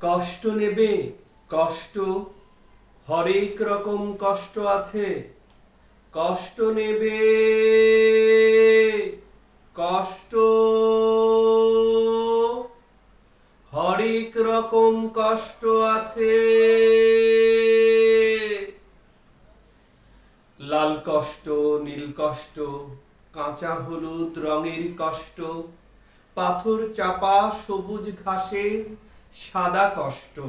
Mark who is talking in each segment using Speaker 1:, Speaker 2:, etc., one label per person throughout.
Speaker 1: কষ্ট নেবে, কষ্ট, হরেক রকম কষ্ট আছে। কষ্ট নেবে, কষ্ট, হরেক রকম কষ্ট আছে। লাল কষ্ট, নীল কষ্ট, কাঁচা হলুদ রঙের কষ্ট, পাথর চাপা সবুজ ঘাসে সাদা কষ্ট।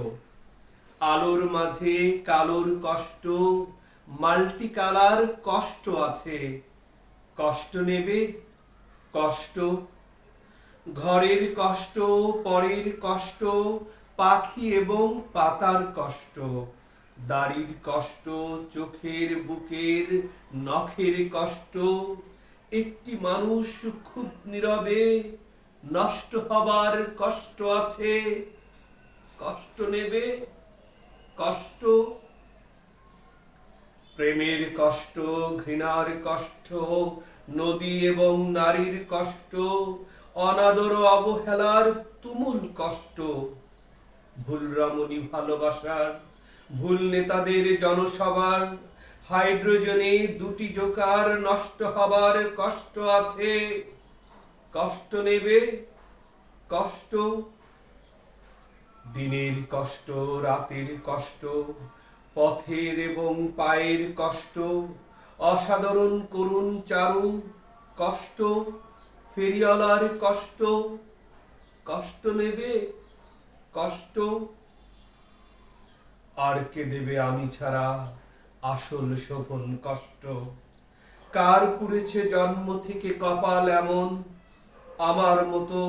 Speaker 1: আলোর মাঝে কালোর কষ্ট মাল্টি কালার কষ্ট আছে। কষ্ট নেবে, কষ্ট। ঘরের কষ্ট, পরের কষ্ট, পাখি এবং পাতার কষ্ট। দাড়ির কষ্ট, চোখের বুকের, নখের কষ্ট। একটি মানুষ খুব নীরবে, নষ্ট হবার কষ্ট আছে। কষ্ট নেবে, কষ্ট, প্রেমের কষ্ট, ঘৃণার কষ্ট, নদী এবং নারীর কষ্ট, অনাদর অবহেলার তুমুল কষ্ট, ভুল রমণী ভালোবাসার, ভুল নেতাদের জনসভার, হাইড্রোজেনে দুটি জোকার নষ্ট হবার কষ্ট আছে। কষ্ট নেবে, কষ্ট দিনের কষ্ট, রাতের কষ্ট, পথের এবং পায়ের কষ্ট, অসাধারণ করুণ চারু কষ্ট, ফেরিওয়ালার কষ্ট কষ্ট নেবে, কষ্ট। আর কে দেবে আমি ছাড়া আসল শোভন কষ্ট? কার পুড়েছে জন্ম থেকে কপাল এমন? আমার মতো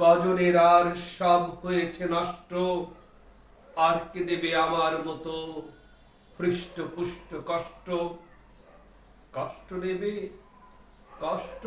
Speaker 1: কজনের আর সব হয়েছে নষ্ট? আর কে দেবে আমার মতো হৃষ্টপুষ্ট কষ্ট? কষ্ট নেবে? কষ্ট